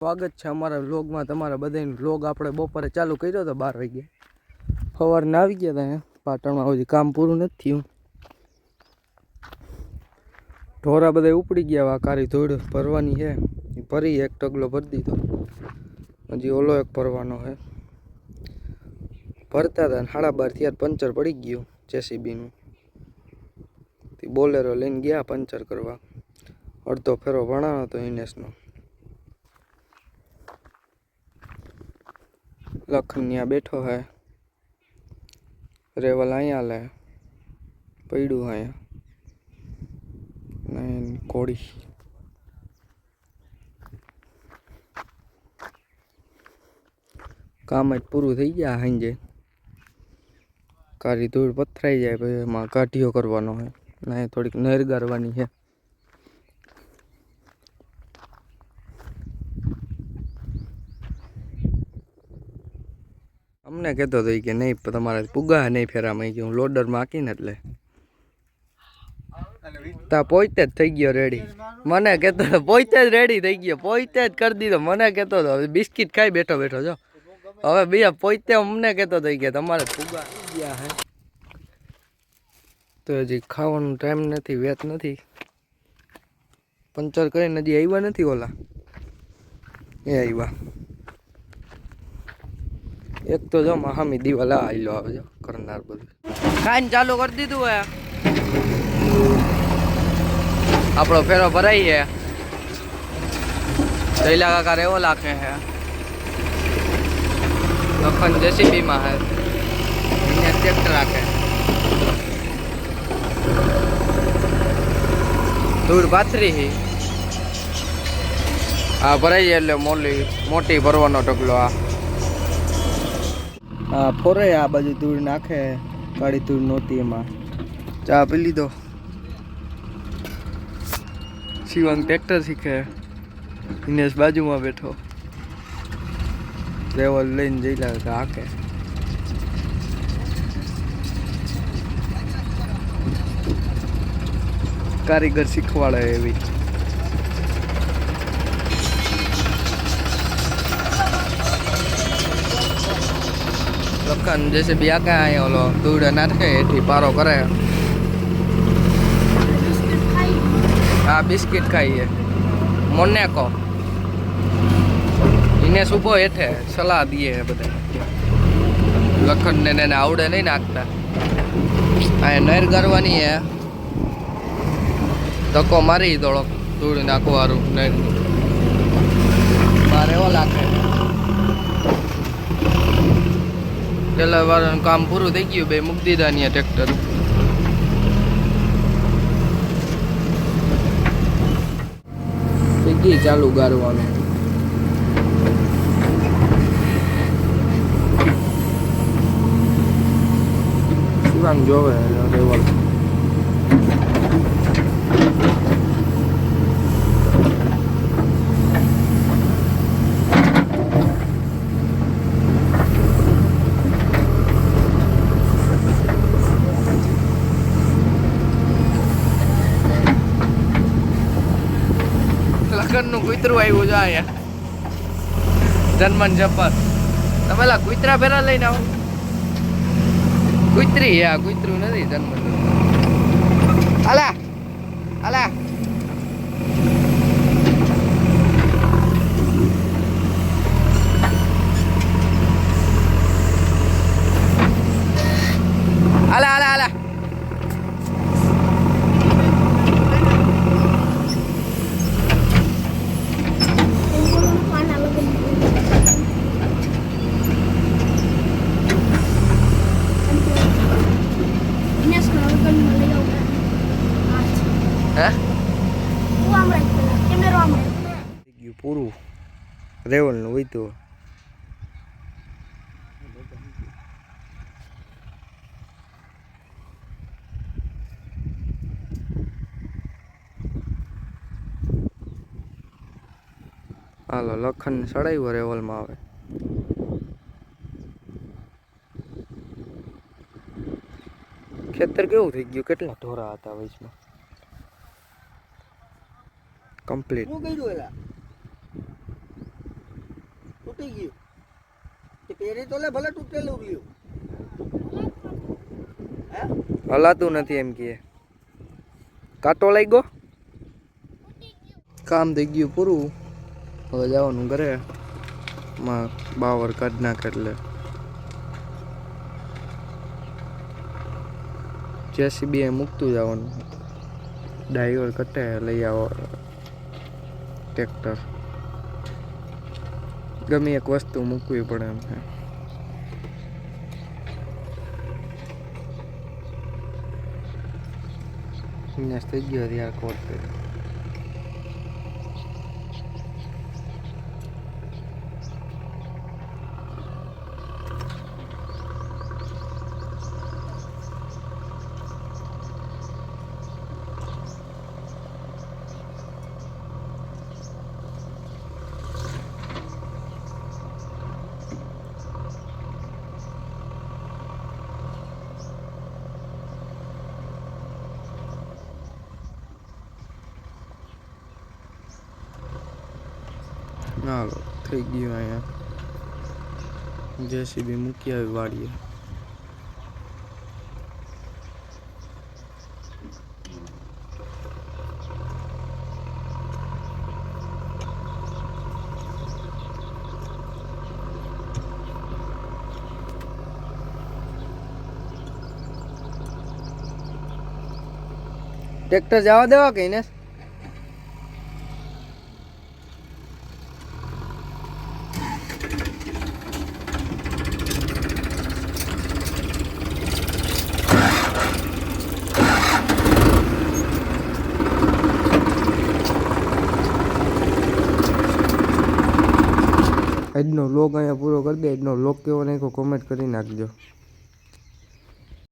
સ્વાગત છે અમારા વ્લોગમાં. તમારા બધાને વ્લોગ આપણે બપોરે ચાલુ કર્યો હતો બાર વાગે સવારને આવી ગયા હતા પાટણમાં હજી કામ પૂરું નથી થયું. ઢોરા બધા ઉપડી ગયા આ કારી ધૂળ ભરવાની છે. ભરી, એક ટગલો ભરી દીધો. હજી ઓલો એક ભરવાનો છે. ભરતા હતા ને સાડા બાર થયા પંચર પડી ગયું, જેસીબીનું. બોલેરો લઈને ગયા પંચર કરવા. અડધો ફેરો ભણાનો હતો ઇનેસનો લખન ત્યાં બેઠો હે. રેવલ અહીંયા લે. પડ્યું અહીંયા ને કોળી કામ જ પૂરું થઈ ગયા સાંજે. કારી ધૂળ પથરાઈ જાય પછી એમાં કાઢીઓ કરવાનો હોય ને થોડીક નહેર ગારવાની છે અમને કહેતો હતો કે નહીં તમારે પુગા નહીં ફેરામાં કે હું લોડરમાં હાકીને એટલે તા પોઈતે જ થઈ ગયો રેડી મને કહેતો હતો પોઈતે જ રેડી થઈ ગયો. પોઈતે જ કરી દીધો. મને કહેતો હતો બિસ્કિટ ખાઈ બેઠો બેઠો, જો. હવે બીજા પોઈતે અમને કહેતો હતો કે તમારે આવી ગયા હે. તો હજી ખાવાનો ટાઈમ નથી, વેત નથી. પંચર કરીને હજી આવ્યા નથી ઓલા? એ આવ્યા. એક તો જો મહામી દિવાલ આવેલો આવે છે, કરનાર બધું. ખાઈને ચાલુ કરી દીધું હે. આપણો ફેરો ભરાઈ છે. જયલા કાકા રેવો લાગે છે. લખન જેસીબી માં હે. એને ટ્રેક્ટર રાખે. દૂર પાથરી હી. આ ભરાઈ એટલે મોલી, મોટી ભરવાનો ઢગલો આ. હા ફોરે આ બાજુ ધૂળ નાખે, કાળી ધૂળ નહોતી એમાં. ચા પી લીધો. શિવાંગ ટ્રેક્ટર શીખે. દિનેશ બાજુમાં બેઠો. લેવલ લઈને જઈ લાગે હાકે. કારીગર શીખવાડે એવી. આખા જેસીબી આખા અહીંયા ઓલો દૂડે નાખે એથી પારો કરે હા બિસ્કિટ ખાઈએ મોનેકો એને સુભો હેઠે સલાહ દઈએ બધા લખનને એને આવડે નહીં નાખતા અહીંયા નહેર કરવાની હે ધક્કો મારી દોડો ધૂળ નાખવાનું નહેર મારે એવો લાગે પેલા વાળાનું કામ પૂરું થઈ ગયું, બે મૂકી દીધા ને ટ્રેક્ટર ગઈ ચાલુ ગારવાનું. શિવાંગ જોવે, રેવલ લખનનું કૂતરું આવ્યું છે અહીંયા. જન્મન જપર તમે લા કૂતરા ફેરા લઈને આવો. કૂતરી આ કૂતરું નથી જન્મન અલા અલા અલા અલા હે થઈ ગયું પૂરું રેવલનું વહીતું હાલો, લખન સડાયું રેવલમાં આવે. ખેતર કેવું થઈ ગયું? કેટલા ઢોરા હતા વચમાં કમ્પ્લીટ તૂટી ગયું. કે પહેરી તો લે ભલે તૂટેલું ગયું હલાતું નથી એમ કે. કાંટો ગયો? કામ થઈ ગયું પૂરું. હવે જવાનું ઘરે. માં બાવર કાઢ નાખે એટલે. જેસીબી એ મૂકતું જવાનું. ડ્રાઈવર કટે લઈ આવો. ટ્રેક્ટર. ગમે એક વસ્તુ મૂકવી પડે એમ છે થઈ ગયો યાર કોટ હાલો થઈ ગયું અહીંયા જેસીબી મૂકી આવી વાડીએ ટ્રેક્ટર જવા દેવા કઈ આજનો લોક અહીંયા પૂરો કરી દે આજનો લોગ કેવો નાખ્યો કોમેન્ટ કરી નાખજો.